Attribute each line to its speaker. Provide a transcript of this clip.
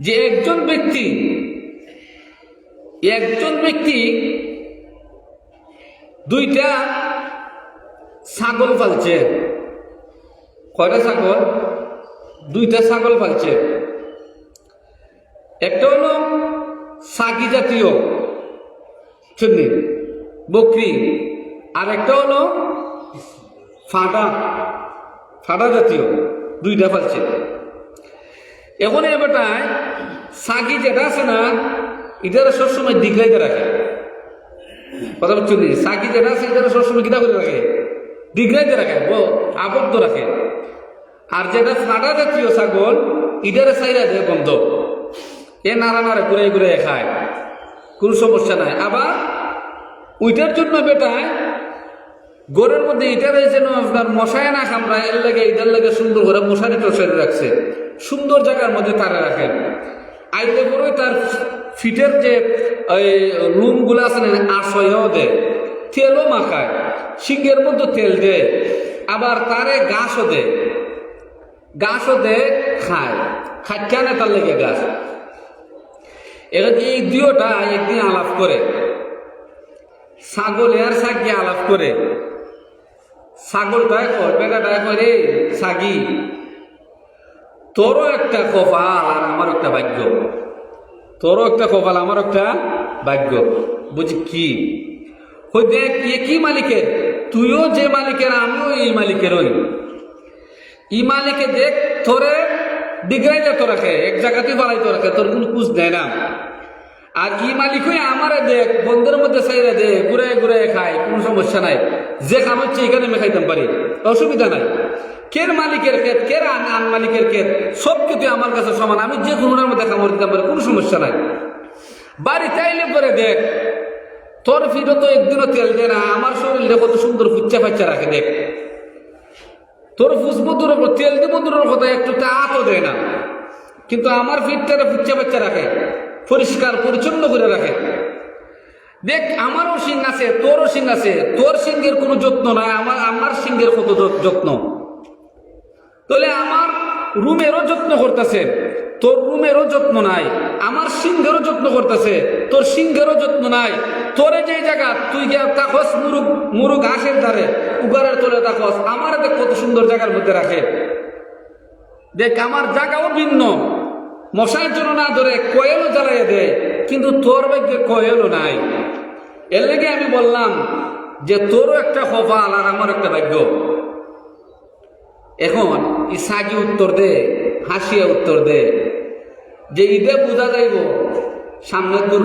Speaker 1: যে একজন ব্যক্তি একজন ব্যক্তি দুইটা ছাগল পালছে। কয়টা ছাগল? দুইটা ছাগল পালছে। একটা হলো সাগি জাতীয় চুন্নি, বকরি। আর একটা হলো ফাটা ফাটা জাতীয়, দুইটা পালছে। এখন এ বেটায় সাগি যেটা আছে না, এটারা সবসময় দিগলাইতে রাখে। কথা বলছি সাগি যেটা আছে, এটারা সবসময় কিনা করে রাখে। দিগলাইতে রাখে আবদ্ধ রাখে। আর যেটা ফাটা জাতীয় ছাগল ইটারে সাইরা দেয় বন্ধ। এ নাড়া নাড়া ঘুরে ঘুরে খায়। কোনো সমস্যা নাই। আবার ওইটার জন্য বেটায় গোরের মধ্যে এটার যেন আপনার মশায় না খামড়ায় এর লাগে, এটার লাগে সুন্দর করে মশারি টশারি রাখছে। সুন্দর জায়গার মধ্যে তারা রাখেন আইতে পরে তার ফিটের যে ওই রুমগুলো আছে না আশয়ও দেয়। তেলও মাখায় সিংহের মধ্যে তেল দেয়, আবার তারে গাছও দেয়। গাছও দেয়, খায়। খাচ্ছে না তার লেগে গাছ এরা এই দুটা একদিন আলাপ করে। ছাগল আর সাগি আলাপ করে। ছাগল ডায় কয় বেটা ডায় কয়, রে সাগি তোরও একটা কপাল আর আমার একটা ভাগ্য। তোরও একটা কপাল আমার একটা ভাগ্য। বুঝি কি? হই দেখ, এ কি মালিকের? তুইও যে মালিকের, আমিও এই মালিকের ওই। ই মালিকে দেখ, তোরে ডিগ্রাইতে তো রাখে, এক জায়গাতেই বাড়াইতে রাখে, তোর কোনো কুচ দেয় না। আর ই মালিক হয়ে আমারে দেখ, বন্ধের মধ্যে সাইরা দে ঘুরে ঘুরে খায়, কোনো সমস্যা নাই। যে কাম হচ্ছে এখানে আমি খাইতাম পারি। অসুবিধা নাই। কের মালিকের ক্ষেত, কের আন মালিকের ক্ষেত? সব কিছু আমার কাছে সমান। আমি যে কোনোটার মধ্যে কামড় দিতাম পারি কোনো সমস্যা নাই। বাড়ি চাইলে পরে দেখ, তোর ফিরো তো একদিনও তেল দেয় না, আমার শরীরে কত সুন্দর ফুচ্চা ফাচ্চা রাখে, দেখ। তোর ফুসবো দূর তেল দিব দূরের কথা, একটু আতও দেয় না। কিন্তু আমার ফিটটারে ফুচ্চা বাচ্চা রাখে, পরিষ্কার, পরিচ্ছন্ন করে রাখে। দেখ, আমারও সিং আছে, তোরও সিং আছে। তোর সিংহের কোনো যত্ন নাই, আমার আমার সিংহের কত যত্ন? তাহলে আমার রুমেরও যত্ন করতেছে, তোর রুমেরও যত্ন নাই, আমার সিংহেরও যত্ন করতেছে, তোর সিংহেরও যত্ন নাই। তোরে যে জায়গা, তুই গিয়া তাকস, মুরুগ মুরুগ ঘাসের ধারে, উগারের তোলে তাকস, আমার দেখ কত সুন্দর জায়গার মধ্যে রাখে। দেখ, আমার জায়গাও ভিন্ন। মশার জন্য না ধরে কয়েলও জ্বালাইয়া দেয় কিন্তু তোর ভাগ্যে কয়েলও নাই। এর লেগে আমি বললাম যে তোরও একটা কপাল আর আমার একটা ভাগ্য। এখন ইসাগি উত্তর দে হাসিয়া উত্তর দে। যে ঈদে বোঝা যাইব সামনে